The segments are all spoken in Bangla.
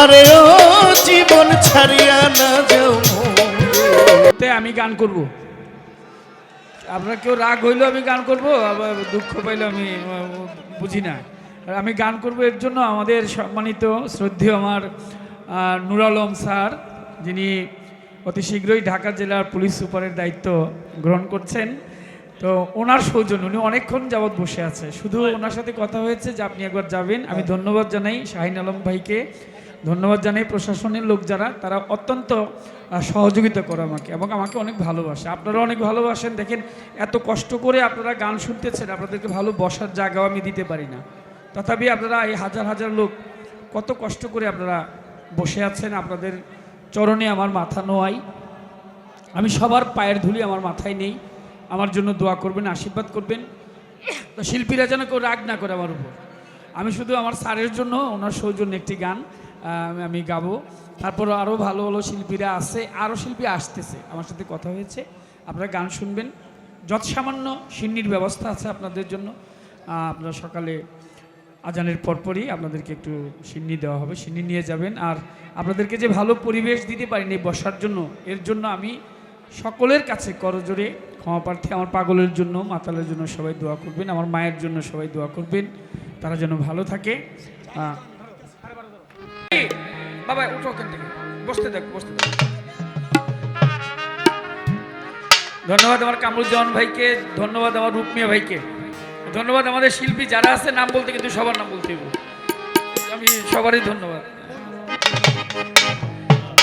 আরে ও জীবন ছাড়িয়া না যাও তে আমি গান করব। আপনার কেউ রাগ হইলেও আমি গান করব আবার দুঃখ পাইলেও আমি বুঝি না। আর আমি গান করব এর জন্য আমাদের সম্মানিত শ্রদ্ধেয় আমার নুর আলম স্যার যিনি অতি শীঘ্রই ঢাকা জেলার পুলিশ সুপারের দায়িত্ব গ্রহণ করছেন। তো ওনার সৌজন্য উনি অনেকক্ষণ যাবৎ বসে আছে। শুধু ওনার সাথে কথা হয়েছে যে আপনি একবার যাবেন। আমি ধন্যবাদ জানাই শাহিন আলম ভাইকে। ধন্যবাদ জানাই প্রশাসনের লোক যারা, তারা অত্যন্ত সহযোগিতা করে আমাকে এবং আমাকে অনেক ভালোবাসে। আপনারা অনেক ভালোবাসেন। দেখেন, এত কষ্ট করে আপনারা গান শুনতেছেন, আপনাদেরকে ভালো বসার জায়গাও আমি দিতে পারি না। তথাপি আপনারা এই হাজার হাজার লোক, কত কষ্ট করে আপনারা বসে আছেন, আপনাদের চরণে আমার মাথা নোয়াই। আমি সবার পায়ের ধুলি আমার মাথায় নেই। আমার জন্য দোয়া করবেন, আশীর্বাদ করবেন। তো শিল্পীরা যেন কেউ রাগ না করে আমার উপর। আমি শুধু আমার স্যারের জন্য, ওনার সৌজন্য একটি গান। আমি- গাবো। তারপর আরও ভালো ভালো শিল্পীরা আছে আরও শিল্পী আসতেছে। আমার সাথে কথা হয়েছে। আপনারা গান শুনবেন। যত সামান্য সিন্নির ব্যবস্থা আছে আপনাদের জন্য আপনারা সকালে আজানের পরপরই আপনাদেরকে একটু সিন্নি দেওয়া হবে, সিন্নি নিয়ে যাবেন। আর আপনাদেরকে যে ভালো পরিবেশ দিতে পারিনি বসার জন্য, এর জন্য আমি সকলের কাছে করজোরে ক্ষমা প্রার্থী, আমার পাগলের জন্য, মাতালের জন্য সবাই দোয়া করবেন, আমার মায়ের জন্য সবাই দোয়া করবেন। তারা যেন ভালো থাকে। বাবা, উঠো ওখান থেকে। বসতে দেখ বসতে দেখ ধন্যবাদ আমার কামরুজ্জামান ভাইকে, ধন্যবাদ আমার রূপমিয়া ভাইকে। ধন্যবাদ আমাদের শিল্পী, যারা আছে, নাম বলতে কিন্তু সবার নাম বলতে হবে। আমি সবারই ধন্যবাদ।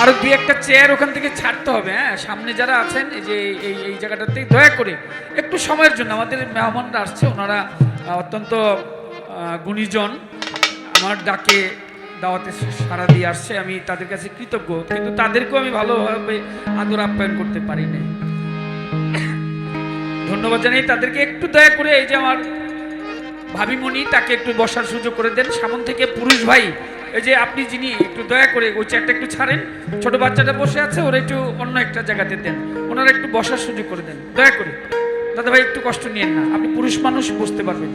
আর দুই একটা চেয়ার ওখান থেকে ছাড়তে হবে হ্যাঁ? সামনে যারা আছেন, এই যে এই এই জায়গাটাতে দয়া করে একটু সময়ের জন্য, আমাদের মেহমানরা আসছে, ওনারা অত্যন্ত গুণীজন। আমার ডাকে দাওয়াতে সারা দিয়ে আসছে, আমি তাদের কাছে কৃতজ্ঞ, কিন্তু তাদেরকেও আমি ভালোভাবে আদর আপ্যায়ন করতে পারি নাই ধন্যবাদ জানাই, তাদেরকে একটু দয়া করে এই যে আমার ভাবিমণি, তাকে একটু বসার সুযোগ করে দেন। সামন থেকে পুরুষ ভাই, এই যে আপনি যিনি, একটু দয়া করে ওই চেয়ারটা একটু ছাড়েন। ছোট বাচ্চাটা বসে আছে, ওরা একটু অন্য একটা জায়গাতে দেন। ওনারা একটু বসার সুযোগ করে দেন। দয়া করে। দাদা ভাই একটু কষ্ট নিয়েন না। আপনি পুরুষ মানুষ বসতে পারবেন।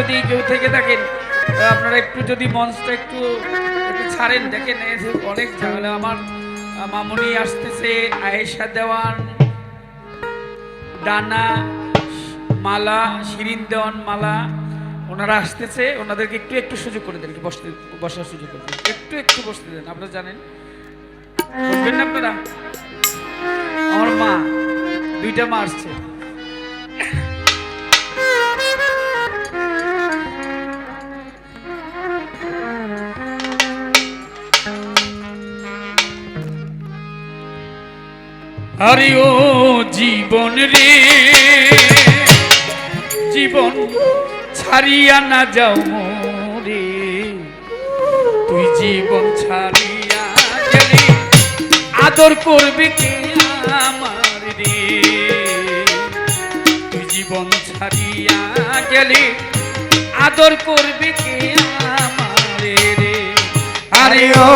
যদি কেউ থেকে থাকেন আপনারা একটু যদি মঞ্চটা একটু একটু ছাড়েন। দেখেন অনেক ঝামেলা। আমার মামুনি আসতেছে, আয়েশা দেওয়ান, ডানা, মালা, শিরিন দেওয়ান, মালা। ওনারা আসতেছে, ওনাদেরকে একটু একটু সুযোগ করে দেন বসতে, বসার সুযোগ করে দেন। একটু একটু বসতে দেন, আপনারা জানেন। আপনারা? আমার মা, দুইটা মা আসছে। আরে ও জীবন রে। জীবন ছাড়িয়া না যাও মোরে। তুই জীবন ছাড়িয়া গেলে আদর করবে কে আমার রে। তুই জীবন ছাড়িয়া গেলে আদর করবে কে আমার রে। আরে ও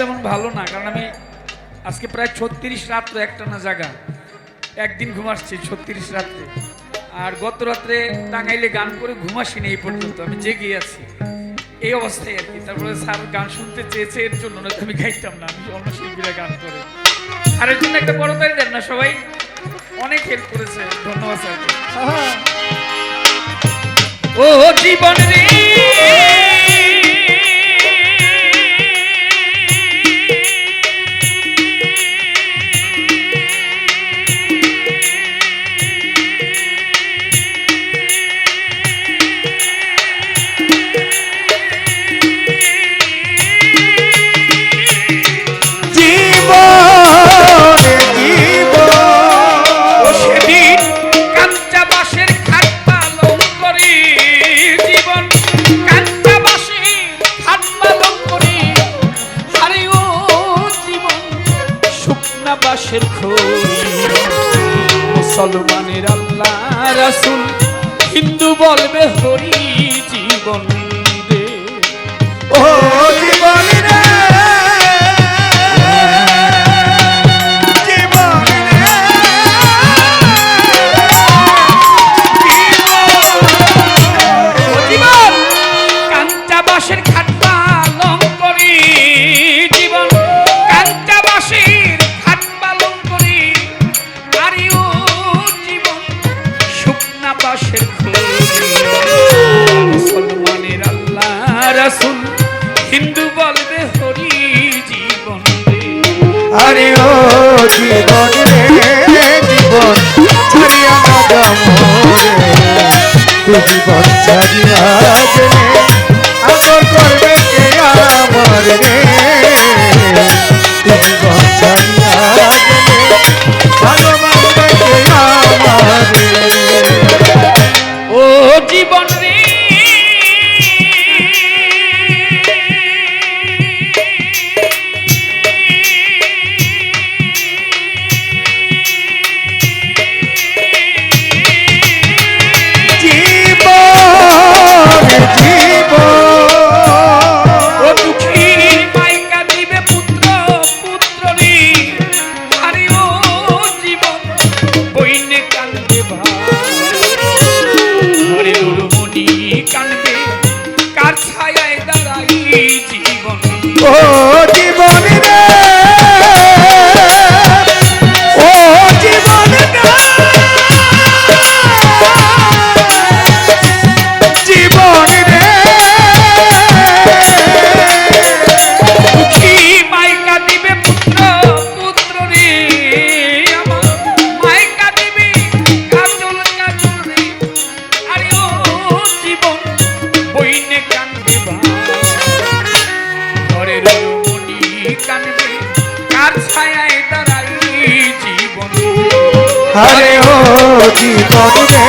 তেমন ভালো না, কারণ আমি আজকে প্রায় ছত্রিশ রাত্র একটা না একদিন ঘুমাচ্ছি ছত্রিশ রাত্রে। আর গত রাত্রে টাঙ্গাইলে গান করে ঘুমাসিনি এই পর্যন্ত, আমি জেগে আছি। এই অবস্থায় আর কি। তারপরে স্যার গান শুনতে চেয়েছে এর জন্য না আমি গাইতাম না আমি অন্য শিল্পীরা গান করে। আর এর জন্য একটা বড় তাই দেন না সবাই। অনেক হেল্প করেছে ধন্যবাদ স্যার। ও জীবন রে! চলবে হরি জীবন আরে ও জীবন রে জীবন ছাড়িয়া না জীবন ছাড়িয়া হারে ও জীবন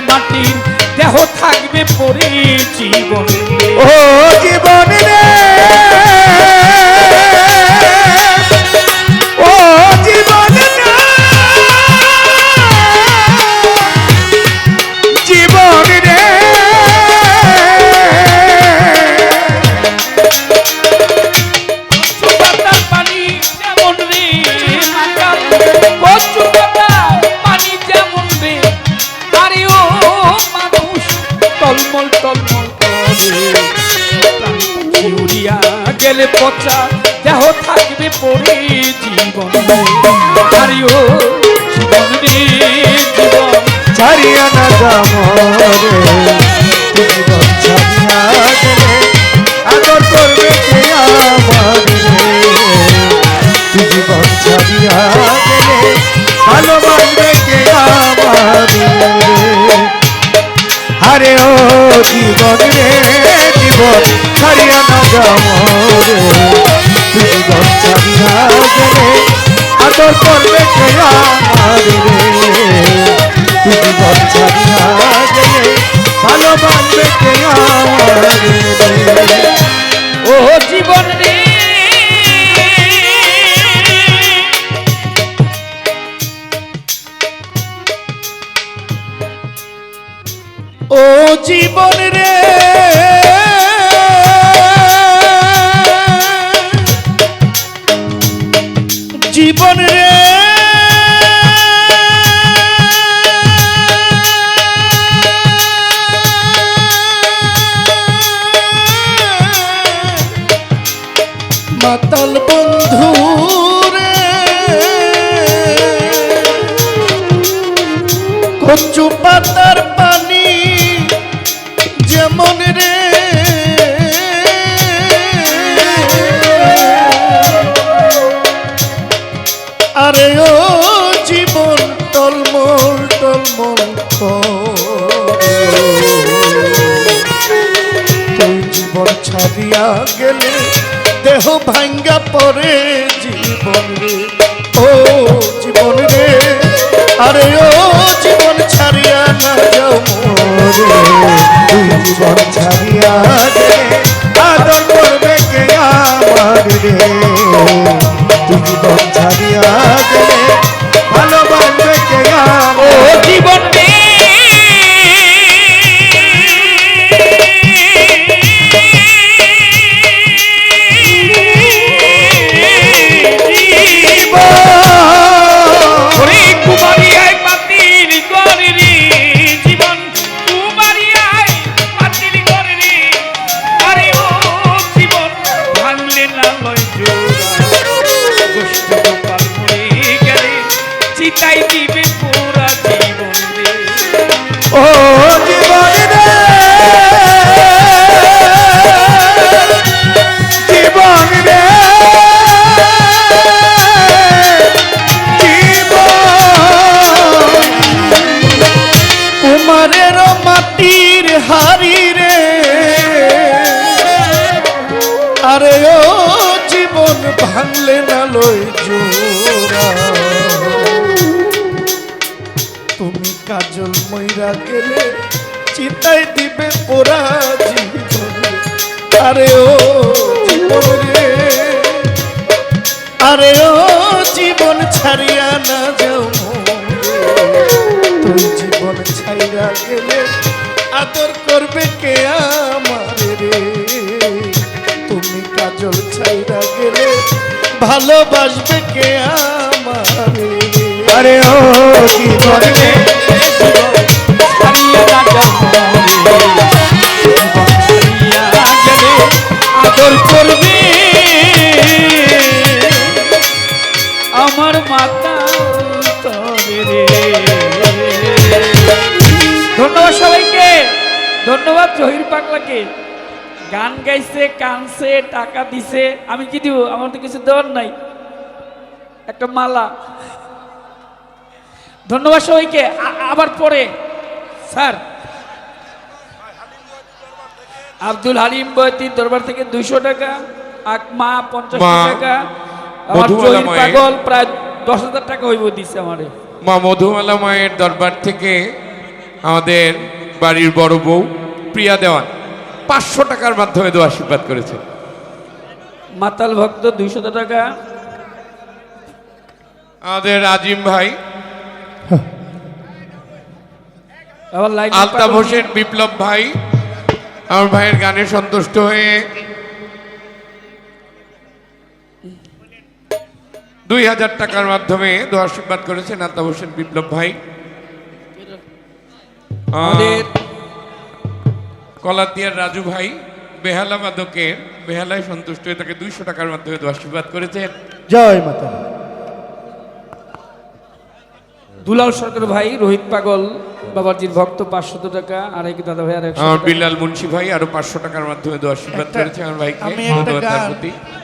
মাটির দেহ থাকবে পরে জীবন। ও জীবন পচা, দেহ থাকবে পরে জীবন। আরে ও জীবন। রে। জীবন ছাড়িয়া না যামরে জীবন ছাড়িয়া আরে ও জীবন রে জীবন ছাড়িয়া না যামরে জীবন ছাড়িয়া গেলে, আদর করবে কে আমার রে গেলে ভালোবাসবে কে ও জীবন মাতাল বন্ধু কচু পাতার পানি যেমন রে ছাড়িয়া গেলে দেহ ভাঙ্গা পরে জীবন রে। ও জীবন রে, আরে ও জীবন ছাড়িয়া না যাও মোরে। জীবন ছাড়িয়া গেলে আদর করবে কে আমার রে। ও দিবে পোড়া জীবন আরে ও জীবন রে আরে ও জীবন ছাড়িয়া না যাও তুই জীবন ছাইরা গেলে আদর করবে কে আমার রে তুমি কাজল ছাইরা গেলে ভালোবাসবে কে আমার আরে ও জীবন রে। জীবন জহির পাগলাকে গান গাইছে কানছে টাকা দিছে আমি কি দিব আমার তো কিছু দেওয়ার নাই একটা মালা ধন্যবাদ সবাইকে আবার পরে, স্যার আব্দুল হালিম বয়তির দরবার থেকে দুইশো টাকা আকমা পঞ্চাশ টাকা। আমার জহির পাগল প্রায় দশ হাজার টাকা হইব দিছে আমারে। মা মধুমালা মায়ের দরবার থেকে আমাদের বাড়ির বড় বউ প্রিয়া দেওয়ান পাঁচশো টাকার মাধ্যমে দোয়া আশীর্বাদ করেছে। মাতাল ভক্ত দুইশত টাকা। আমাদের আজিম ভাই। আলতাফ হোসেন বিপ্লব ভাই। আমার ভাইয়ের গানে সন্তুষ্ট হয়ে দুই হাজার টাকার মাধ্যমে দোয়া আশীর্বাদ করেছেন আলতাফ হোসেন বিপ্লব ভাই। আমাদের কলাতিয়ার রাজু ভাই বেহালা বাদকের বেহালায় সন্তুষ্ট হয়ে তাকে দুইশো টাকার মাধ্যমে দোয়া আশীর্বাদ করেছেন। জয় মাতা দুলাল সরকার ভাই রোহিত পাগল বাবাজির ভক্ত পাঁচশত টাকা আর এক দাদা ভাই আর বিলাল আমার বিল্লাল মুন্সি ভাই আরও পাঁচশো টাকার মাধ্যমে দোয়া আশীর্বাদ করেছে আমার ভাইকে। ধন্যবাদ